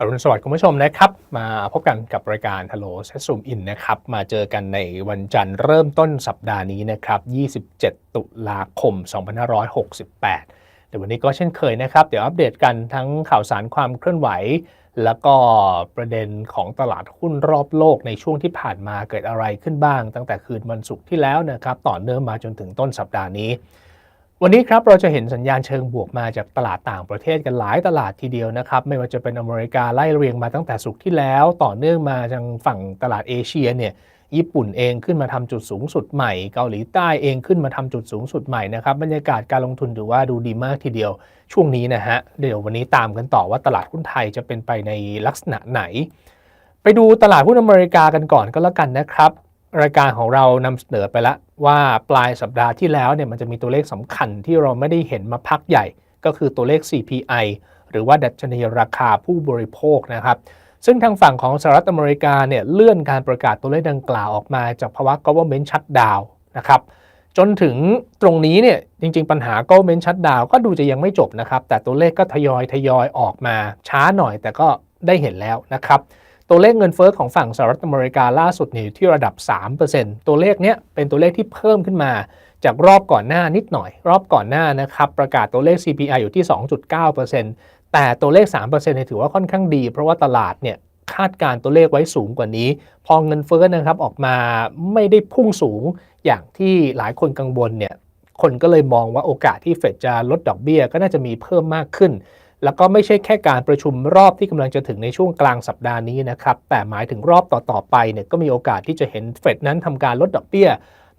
อรุณสวัสดิ์คุณผู้ชมนะครับ มาพบกันกับรายการ Hello s e t Zoom In นะครับ มาเจอกันในวันจันทร์เริ่มต้นสัปดาห์นี้นะครับ 27 ตุลาคม 2568เดี๋ยววันนี้ก็เช่นเคยนะครับ เดี๋ยวอัปเดตกันทั้งข่าวสารความเคลื่อนไหว แล้วก็ประเด็นของตลาดหุ้นรอบโลกในช่วงที่ผ่านมาเกิดอะไรขึ้นบ้าง ตั้งแต่คืนวันศุกร์ที่แล้วนะครับ ต่อเนื่องมาจนถึงต้นสัปดาห์นี้ วันนี้ครับเราจะเห็นสัญญาณเชิงบวกมาจากตลาดต่างประเทศกันหลายตลาดทีเดียวนะครับ ไม่ว่าจะเป็นอเมริกาไล่เรียงมาตั้งแต่สุกร์ที่แล้ว ต่อเนื่องมาทางฝั่งตลาดเอเชียเนี่ยญี่ปุ่นเองขึ้นมาทำจุดสูงสุดใหม่ เกาหลีใต้เองขึ้นมาทำจุดสูงสุดใหม่นะครับบรรยากาศการลงทุนถือว่าดูดีมากทีเดียวช่วงนี้นะฮะเดี๋ยววันนี้ตามกันต่อว่าตลาดหุ้นไทยจะเป็นไปในลักษณะไหน ไปดูตลาดหุ้นอเมริกากันก่อนก็แล้วกันนะครับ รายการของเรานำเสนอไปแล้วว่าปลายสัปดาห์ที่แล้วเนี่ยมันจะมีตัวเลขสำคัญที่เราไม่ได้เห็นมาพักใหญ่ ก็คือตัวเลข CPI หรือว่าดัชนีราคาผู้บริโภคนะครับซึ่งทางฝั่งของสหรัฐอเมริกาเนี่ยเลื่อนการประกาศตัวเลขดังกล่าวออกมาจากภาวะ government shutdown นะครับจนถึงตรงนี้เนี่ยจริงๆปัญหา government shutdown ก็ดูจะยังไม่จบนะครับ แต่ตัวเลขก็ทยอยทยอยออกมาช้าหน่อยแต่ก็ได้เห็นแล้วนะครับ ตัวเลขเงินเฟอ้อของฝั่งสหรัฐอเมริกาล่าสุดนี่อยู่ที่ระดับ 3%ตัวเลขเนี้ยเป็นตัวเลขที่เพิ่มขึ้นมาจากรอบก่อนหน้านิดหน่อย รอบก่อนหน้านะครับประกาศตัวเลข CPI อยู่ที่ 2.9%แต่ตัวเลข 3%เนี่ยถือว่าค่อนข้างดี เพราะว่าตลาดเนี่ยคาดการตัวเลขไว้สูงกว่านี้ พอเงินเฟ้อนะครับออกมาไม่ได้พุ่งสูงอย่างที่หลายคนกังวลเนี่ยคนก็เลยมองว่าโอกาสที่เฟดจะลดดอกเบี้ยก็น่าจะมีเพิ่มมากขึ้น แล้วก็ไม่ใช่แค่การประชุมรอบที่กำลังจะถึงในช่วงกลางสัปดาห์นี้นะครับ แต่หมายถึงรอบต่อๆไปเนี่ยก็มีโอกาสที่จะเห็นเฟดนั้นทำการลดดอกเบี้ย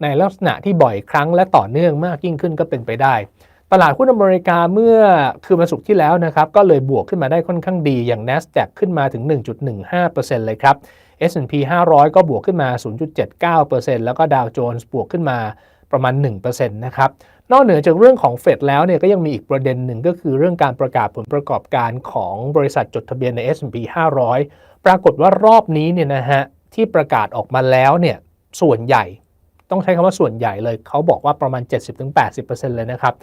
ในลักษณะที่บ่อยครั้งและต่อเนื่องมากยิ่งขึ้นก็เป็นไปได้ ตลาดหุ้นอเมริกาเมื่อคืนวันศุกร์ที่แล้วนะครับ ก็เลยบวกขึ้นมาได้ค่อนข้างดีอย่าง NASDAQ ขึ้นมาถึง 1.15%เลยครับ S&P 500 ก็บวกขึ้นมา 0.79%แล้วก็ดาวโจนส์บวกขึ้นมา ประมาณ 1%นะครับนอกเหนือจากเรื่องของเฟดแล้วเนี่ยก็ยังมีอีกประเด็นหนึ่งก็คือเรื่องการประกาศผลประกอบการของบริษัทจดทะเบียนใน S&P 500 ปรากฏว่ารอบนี้เนี่ยนะฮะที่ประกาศออกมาแล้วเนี่ยส่วนใหญ่ต้องใช้คำว่าส่วนใหญ่เลย เขาบอกว่าประมาณ 70-80%เลยนะครับ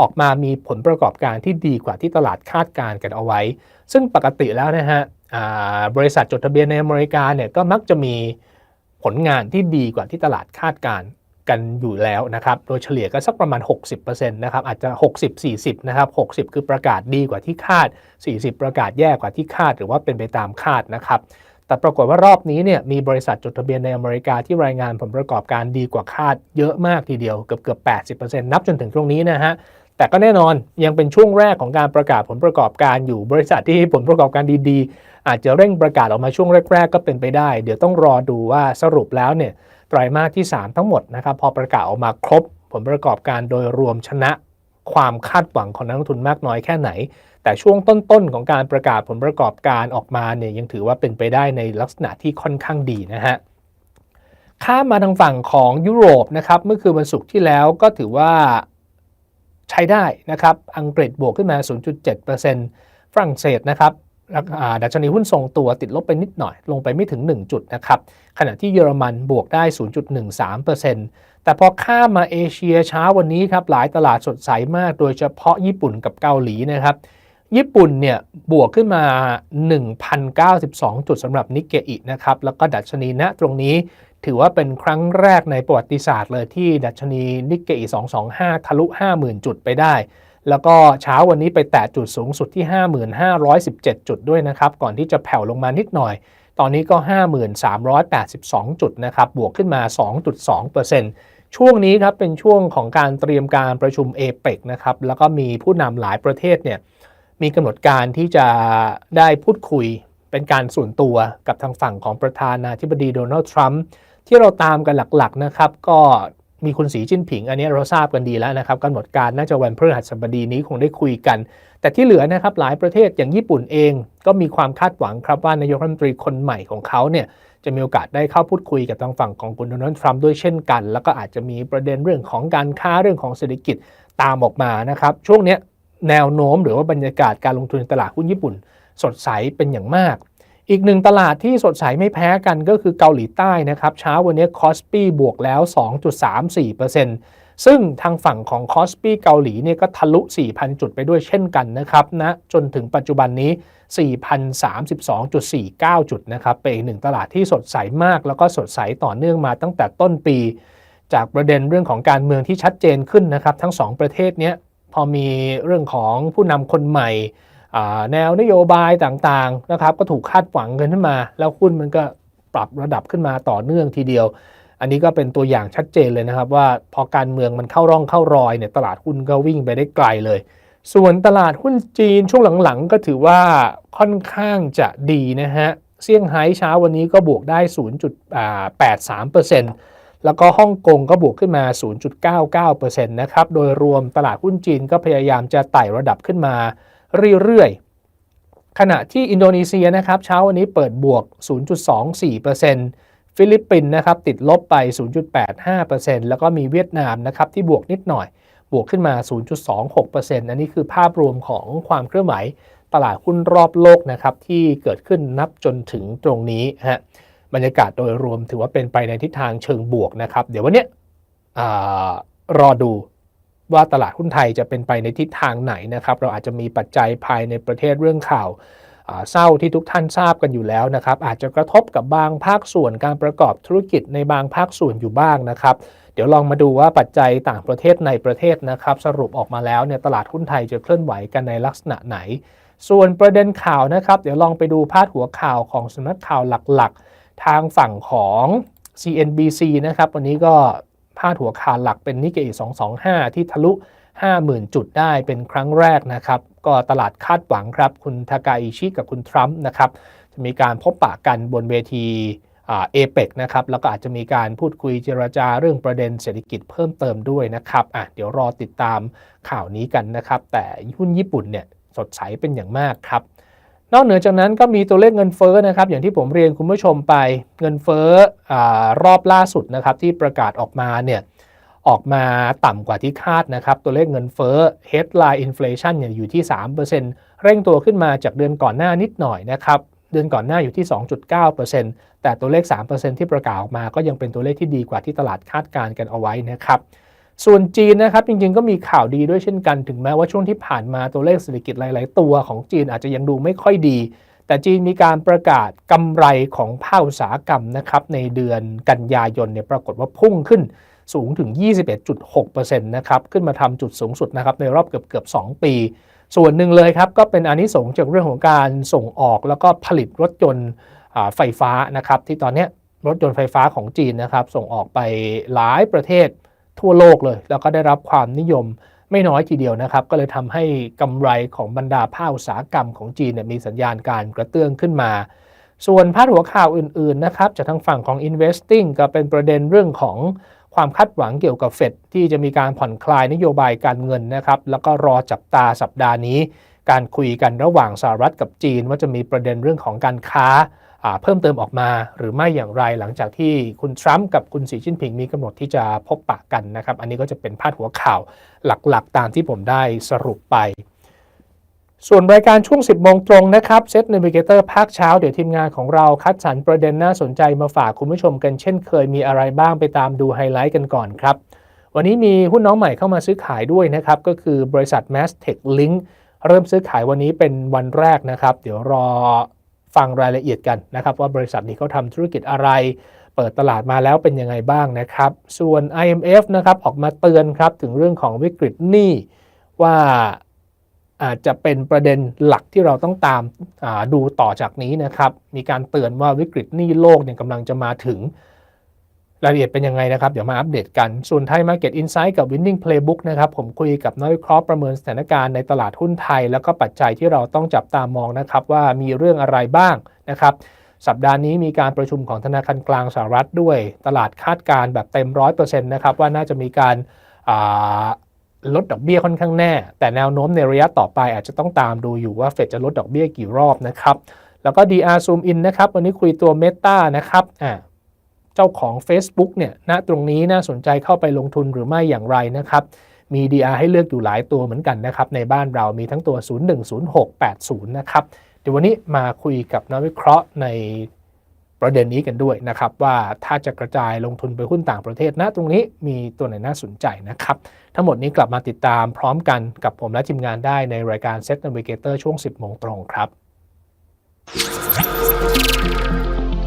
ออกมามีผลประกอบการที่ดีกว่าที่ตลาดคาดการณ์กันเอาไว้ ซึ่งปกติแล้วนะฮะบริษัทจดทะเบียนในอเมริกาเนี่ยก็มักจะมีผลงานที่ดีกว่าที่ตลาดคาดการณ์ กันอยู่แล้วนะครับ โดยเฉลี่ยก็สักประมาณ 60%นะครับ อาจจะ 60-40 นะครับ 60 คือประกาศดีกว่าที่คาด 40 ประกาศแย่กว่าที่คาด หรือว่าเป็นไปตามคาดนะครับ แต่ปรากฏว่ารอบนี้เนี่ยมีบริษัทจดทะเบียนในอเมริกาที่รายงานผลประกอบการดีกว่าคาดเยอะมากทีเดียวเกือบเกือบ80%นับจนถึงตรงนี้นะฮะแต่ก็แน่นอนยังเป็นช่วงแรกของการประกาศผลประกอบการอยู่บริษัทที่ผลประกอบการดีๆ อาจจะเร่งประกาศออกมาช่วงแรก ๆ ก็เป็นไปได้ เดี๋ยวต้องรอดูว่าสรุปแล้วเนี่ย ไตรมาสที่ 3 ทั้งหมดนะครับพอประกาศออกมาครบ ผลประกอบการโดยรวมชนะความคาดหวังของนักลงทุนมากน้อยแค่ไหน แต่ช่วงต้นๆของการประกาศผลประกอบการออกมาเนี่ยยังถือว่าเป็นไปได้ในลักษณะที่ค่อนข้างดีนะฮะข้ามมาทางฝั่งของยุโรปนะครับเมื่อคืนวันศุกร์ที่แล้วก็ถือว่าใช้ได้นะครับ อังกฤษบวกขึ้นมา 0.7%ฝรั่งเศสนะครับ ดัชนีหุ้นทรงตัวติดลบไปนิดหน่อย ลงไปไม่ถึง 1 จุดนะครับ ขณะที่เยอรมันบวกได้ 0.13%แต่พอข้ามมาเอเชียเช้าวันนี้ครับ หลายตลาดสดใสมาก โดยเฉพาะญี่ปุ่นกับเกาหลีนะครับ ญี่ปุ่นเนี่ยบวกขึ้นมา 1,092 จุดสำหรับนิกเกอินะครับ แล้วก็ดัชนีณตรงนี้ถือว่าเป็นครั้งแรกในประวัติศาสตร์เลยที่ดัชนีนิกเกอิ 225 ทะลุ 50,000 จุดไปได้ แล้วก็เช้าวันนี้ไปแตะจุดสูงสุดที่ 5,517 จุดด้วยนะครับ ก่อนที่จะแผ่วลงมานิดหน่อย ตอนนี้ก็ 53,82 จุดนะครับ บวกขึ้นมา 2.2%ช่วงนี้ครับเป็นช่วงของการเตรียมการประชุมเอเปกนะครับ แล้วก็มีผู้นำหลายประเทศเนี่ยมีกำหนดการที่จะได้พูดคุยเป็นการส่วนตัวกับทางฝั่งของประธานาธิบดีโดนัลด์ทรัมป์ที่เราตามกันหลักๆนะครับ ก็ มีคุณสีจิ้นผิง อันนี้เราทราบกันดีแล้วนะครับกำหนดการน่าจะวันพฤหัสบดีนี้คงได้คุยกัน แต่ที่เหลือนะครับหลายประเทศอย่างญี่ปุ่นเอง ก็มีความคาดหวังครับว่านายกรัฐมนตรีคนใหม่ของเขาเนี่ยจะมีโอกาสได้เข้าพูดคุยกับทางฝั่งของคุณโดนัลด์ทรัมป์ด้วยเช่นกัน แล้วก็อาจจะมีประเด็นเรื่องของการค้าเรื่องของเศรษฐกิจตามออกมานะครับช่วงนี้แนวโน้มหรือว่าบรรยากาศการลงทุนตลาดหุ้นญี่ปุ่น สดใสเป็นอย่างมาก อีกหนึ่งตลาดที่สดใสไม่แพ้กันก็คือเกาหลีใต้นะครับ เช้าวันนี้คอสปีบวกแล้ว 2.34%ซึ่งทางฝั่งของคอสปีเกาหลีเนี่ยก็ทะลุ 4,000 จุดไปด้วยเช่นกันนะครับนะจนถึงปัจจุบันนี้ 4,032.49 จุดนะครับเป็นอีกหนึ่งตลาดที่สดใสมาก แล้วก็สดใสต่อเนื่องมาตั้งแต่ต้นปี จากประเด็นเรื่องของการเมืองที่ชัดเจนขึ้นนะครับ ทั้ง 2 ประเทศนี้พอมีเรื่องของผู้นำคนใหม่ แนวนโยบายต่างๆนะครับก็ถูกคาดหวังกันขึ้นมา แล้วหุ้นมันก็ปรับระดับขึ้นมาต่อเนื่องทีเดียว อันนี้ก็เป็นตัวอย่างชัดเจนเลยนะครับ ว่าพอการเมืองมันเข้าร่องเข้ารอยเนี่ยตลาดหุ้นก็วิ่งไปได้ไกลเลย ส่วนตลาดหุ้นจีนช่วงหลังๆ ก็ถือว่าค่อนข้างจะดีนะฮะเซี่ยงไฮ้เช้าวันนี้ก็บวกได้ 0.83%แล้วก็ฮ่องกงก็บวกขึ้นมา 0.99%นะครับ โดยรวมตลาดหุ้นจีนก็พยายามจะไต่ระดับขึ้นมา เรื่อยๆ ขณะที่อินโดนีเซียนะครับเช้าวันนี้เปิดบวก 0.24%ฟิลิปปินส์นะครับติดลบไป 0.85%แล้วก็มีเวียดนามนะครับที่บวกนิดหน่อย บวกขึ้นมา 0.26%อันนี้คือภาพรวมของความเคลื่อนไหวตลาดหุ้นรอบโลกนะครับที่เกิดขึ้นนับจนถึงตรงนี้ฮะบรรยากาศโดยรวมถือว่าเป็นไปในทิศทางเชิงบวกนะครับ เดี๋ยววันนี้รอดู ว่าตลาดหุ้นไทยจะเป็นไปในทิศทางไหนนะครับ เราอาจจะมีปัจจัยภายในประเทศเรื่องข่าวเศร้าที่ทุกท่านทราบกันอยู่แล้วนะครับ อาจจะกระทบกับบางภาคส่วนการประกอบธุรกิจในบางภาคส่วนอยู่บ้างนะครับ เดี๋ยวลองมาดูว่าปัจจัยต่างประเทศในประเทศนะครับ สรุปออกมาแล้วเนี่ยตลาดหุ้นไทยจะเคลื่อนไหวกันในลักษณะไหน ส่วนประเด็นข่าวนะครับ เดี๋ยวลองไปดูพาดหัวข่าวของสำนักข่าวหลักๆ ทางฝั่งของ CNBC นะครับวันนี้ก็ พาดหัวข่าวหลักเป็นนิกเกอิ225 ที่ทะลุ 50,000 จุดได้เป็นครั้งแรกนะครับ ก็ตลาดคาดหวังครับ คุณทากาอิชิกับคุณทรัมป์นะครับ จะมีการพบปะกันบนเวทีเอเปกนะครับ แล้วก็อาจจะมีการพูดคุยเจรจาเรื่องประเด็นเศรษฐกิจเพิ่มเติมด้วยนะครับอะเดี๋ยวรอติดตามข่าวนี้กันนะครับ แต่หุ้นญี่ปุ่นเนี่ยสดใสเป็นอย่างมากครับ นอกเหนือจากนั้นก็มีตัวเลขเงินเฟ้อนะครับอย่างที่ผมเรียนคุณผู้ชมไปเงินเฟ้ออรอบล่าสุดนะครับที่ประกาศออกมาเนี่ยออกมาต่ำกว่าที่คาดนะครับตัวเลขเงินเฟ้อ headline inflation เนี่ยอยู่ที่ 3%เร่งตัวขึ้นมาจากเดือนก่อนหน้านิดหน่อยนะครับเดือนก่อนหน้าอยู่ที่ 2.9%แต่ตัวเลข 3%ที่ประกาศออกมาก็ยังเป็นตัวเลขที่ดีกว่าที่ตลาดคาดการณ์กันเอาไว้นะครับ ส่วนจีนนะครับจริงๆก็มีข่าวดีด้วยเช่นกันถึงแม้ว่าช่วงที่ผ่านมาตัวเลขเศรษฐกิจหลาย ๆ ตัวของจีนอาจจะยังดูไม่ค่อยดี แต่จีนมีการประกาศกำไรของภาคอุตสาหกรรมนะครับในเดือนกันยายนเนี่ยปรากฏว่าพุ่งขึ้นสูงถึง 21.6%นะครับขึ้นมาทำจุดสูงสุดนะครับในรอบเกือบเกือบ2 ปี ส่วนหนึ่งเลยครับก็เป็นอานิสงส์จากเรื่องของการส่งออกแล้วก็ผลิตรถยนต์ไฟฟ้านะครับที่ตอนนี้รถยนต์ไฟฟ้าของจีนนะครับส่งออกไปหลายประเทศ ทั่วโลกเลย แล้วก็ได้รับความนิยมไม่น้อยทีเดียวนะครับ ก็เลยทำให้กำไรของบรรดาภาคอุตสาหกรรมของจีนมีสัญญาณการกระเตื้องขึ้นมา ส่วนพาดหัวข่าวอื่นๆนะครับจากทางฝั่งของ investing ก็เป็นประเด็นเรื่องของความคาดหวังเกี่ยวกับเฟดที่จะมีการผ่อนคลายนโยบายการเงินนะครับ แล้วก็รอจับตาสัปดาห์นี้ การคุยกันระหว่างสหรัฐกับจีน ว่าจะมีประเด็นเรื่องของการค้า เพิ่มเติมออกมาหรือไม่อย่างไรหลังจากที่คุณทรัมป์กับคุณสีจิ้นผิงมีกำหนดที่จะพบปะกันนะครับ อันนี้ก็จะเป็นพาดหัวข่าวหลักๆ ตามที่ผมได้สรุปไป ส่วนรายการช่วง 10 โมงตรงนะครับเซตเนวิเกเตอร์ภาคเช้า เดี๋ยวทีมงานของเราคัดสรรประเด็นน่าสนใจมาฝากคุณผู้ชมกันเช่นเคยมีอะไรบ้างไปตามดูไฮไลท์กันก่อนครับวันนี้มีหุ้นน้องใหม่เข้ามาซื้อขายด้วยนะครับ ก็คือบริษัท m a s t e c h Link เริ่มซื้อขายวันนี้เป็นวันแรกนะครับ เดี๋ยวรอ ฟังรายละเอียดกันนะครับ ว่าบริษัทนี้เขาทำธุรกิจอะไร เปิดตลาดมาแล้วเป็นยังไงบ้างนะครับ ส่วน IMF นะครับออกมาเตือนครับถึงเรื่องของวิกฤตหนี้ว่าอาจจะเป็นประเด็นหลักที่เราต้องตามดูต่อจากนี้นะครับ มีการเตือนว่าวิกฤตหนี้โลกเนี่ยกำลังจะมาถึง รายละเอียดเป็นยังไงนะครับ เดี๋ยวมาอัปเดตกัน ส่วนไทย Market Insight กับ Winning Playbook นะครับ ผมคุยกับนักวิเคราะห์ประเมินสถานการณ์ในตลาดหุ้นไทย แล้วก็ปัจจัยที่เราต้องจับตามองนะครับ ว่ามีเรื่องอะไรบ้างนะครับ สัปดาห์นี้มีการประชุมของธนาคารกลางสหรัฐด้วย ตลาดคาดการแบบเต็มร้อยเปอร์เซ็นต์นะครับว่าน่าจะมีการลดดอกเบี้ยค่อนข้างแน่ แต่แนวโน้มในระยะต่อไปอาจจะต้องตามดูอยู่ว่าเฟดจะลดดอกเบี้ยกี่รอบนะครับ แล้วก็ DR Zoom In นะครับ วันนี้คุยตัว Meta นะครับอ่า เจ้าของ Facebook เนี่ยณตรงนี้น่าสนใจเข้าไปลงทุนหรือไม่อย่างไรนะครับ มี DR ให้เลือกอยู่หลายตัวเหมือนกันนะครับ ในบ้านเรามีทั้งตัว 010680 นะครับ เดี๋ยววันนี้มาคุยกับนักวิเคราะห์ในประเด็นนี้กันด้วยนะครับ ว่าถ้าจะกระจายลงทุนไปหุ้นต่างประเทศนะตรงนี้มีตัวไหนน่าสนใจนะครับ ทั้งหมดนี้กลับมาติดตามพร้อมกันกับผมและทีมงานได้ในรายการ Set Navigator ช่วง 10 โมงตรงครับ